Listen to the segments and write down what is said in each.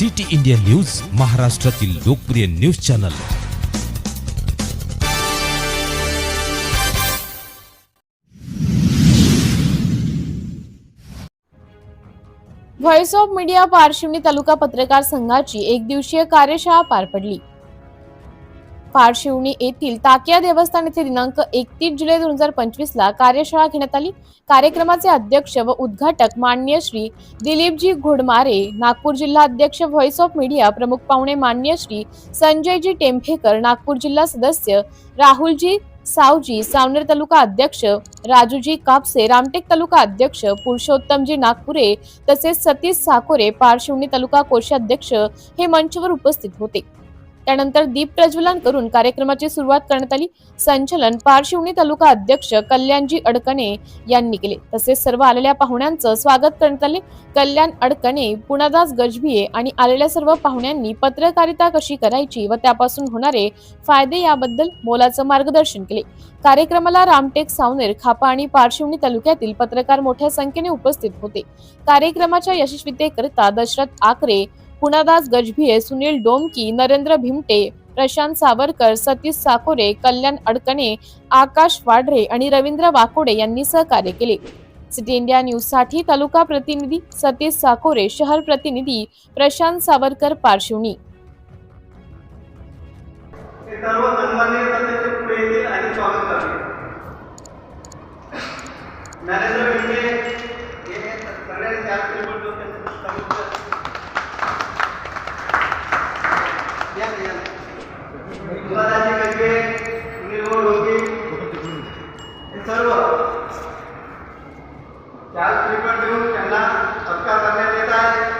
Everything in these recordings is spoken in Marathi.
सिटी इंडिया न्यूज महाराष्ट्रातील लोकप्रिय news channel. Voice of media Parshivni taluka पत्रकार संघाची एक दिवसीय कार्यशाळा पार पडली. पारशिवनी येथील ताकिया देवस्थान येथे दिनांक एकतीस जुलै दोन हजार पंचवीस ला कार्यशाळा घेण्यात आली. कार्यक्रमाचे अध्यक्ष व उद्घाटक मान्य श्री दिलीपजी घोडमारे नागपूर जिल्हा अध्यक्ष व्हॉइस ऑफ मीडिया प्रमुख पाहुणे मान्य श्री संजयजी टेंभेकर नागपूर जिल्हा सदस्य राहुलजी सावजी सावनेर तालुका अध्यक्ष राजूजी कापसे रामटेक तालुका अध्यक्ष पुरुषोत्तमजी नागपुरे तसेच सतीश साकोरे पारशिवणी तालुका कोषाध्यक्ष हे मंचवर उपस्थित होते. त्यानंतर दीप प्रज्वलन करून कार्यक्रमाची सुरुवात करण्यात आली. संचलन पारशिवणी तालुका अध्यक्ष कल्याणजी अडकणे यांनी केले. तसेच सर्व आलेल्या पाहुण्यांचं स्वागत करण्यात आले. कल्याण अडकणे पुणादास गजभिये आणि आलेल्या सर्व पाहुण्यांनी पत्रकारिता कशी करायची व त्यापासून होणारे फायदे याबद्दल मोलाचं मार्गदर्शन केले. कार्यक्रमाला रामटेक सावनेर खापा आणि पारशिवणी तालुक्यातील पत्रकार मोठ्या संख्येने उपस्थित होते. कार्यक्रमाच्या यशस्वीतेकरिता दशरथ आकरे पुणादास गजभिये सुनील डोमकी नरेंद्र भिमटे प्रशांत सावरकर सतीश साकोरे कल्याण अडकणे आकाश वाढरे आणि रवींद्र वाकोडे यांनी सहकार्य केले. सिटी इंडिया न्यूजसाठी तालुका प्रतिनिधी सतीश साकोरे शहर प्रतिनिधी प्रशांत सावरकर पारशिवनी. नरेंद्र सर्व सन्मान्य सदस्य पुढे येतील आणि स्वागत करतील नरेंद्र भिंडे हे सगळ्यांनी चार रिपोर्ट देऊन त्यांचं पुस्तक या ना, या ना. विवादाचे गजबे सुनील भाऊ ढोके हे सर्व. चार रिपोर्ट देऊन त्यांना सत्कार करण्यात येत आहे.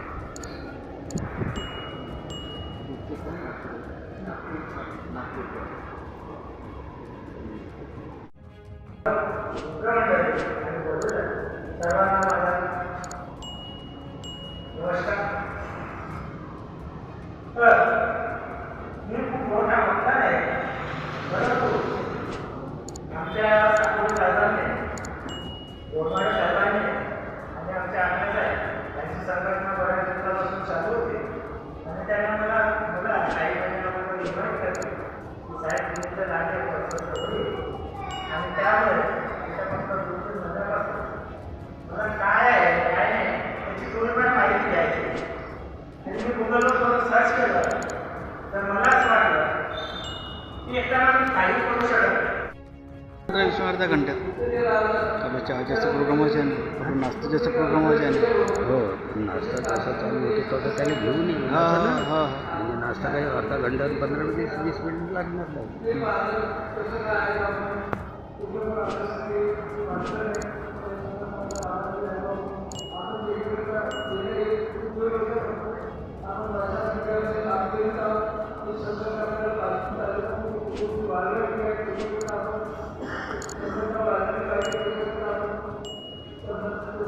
तर मला असं वाटलं की एकदा मी काही करू शकत नाही. पंधरा वीस अर्धा घंट्यात. आपलं चहाच्याचं प्रोग्राम आहे आपलं नाश्त्याचं प्रोग्राम आहे हो नाश्ता कसा चालू होतो तसं त्याला घेऊन ये. हा हा हा. म्हणजे नाश्ता काही अर्धा घंटा पंधरा मिनिट वीस मिनिट लागणार नाही. Thank you.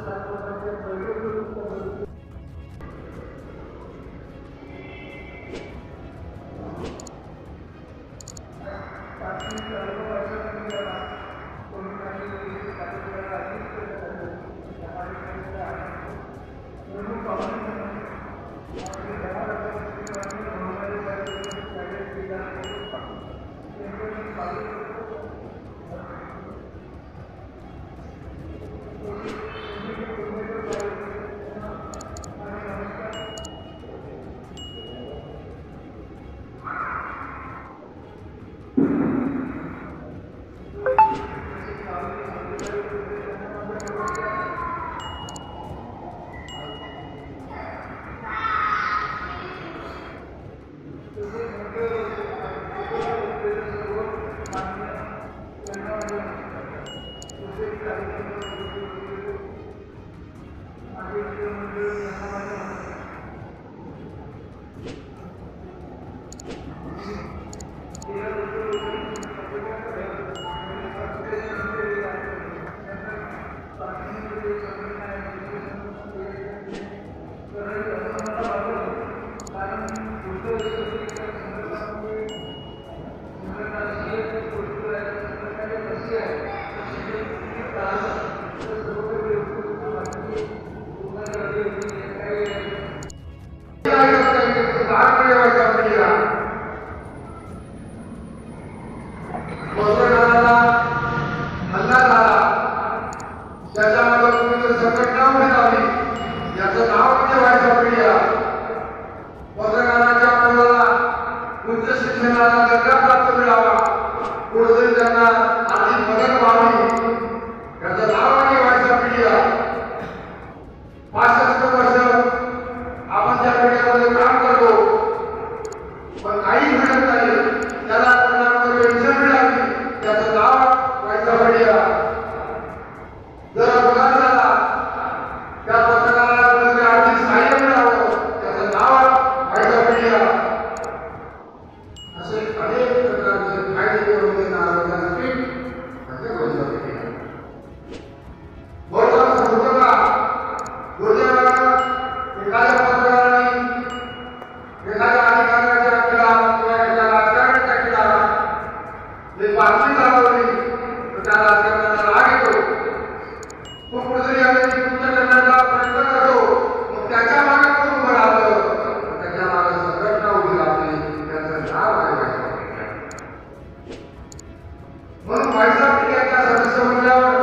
म्हणून व्हॉट्सअप क्रिकेटचा सदस्य म्हणल्यावर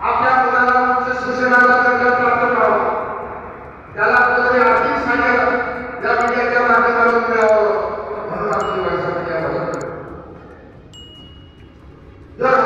आपल्या मुलाला उच्च शिक्षणाचा दर्जा प्राप्त करावा. त्याला कुठेतरी आर्थिक सहाय्य या मीडियाच्या माध्यमातून मिळावं. म्हणून आपली व्हॉट्सअप क्रिया मदत जर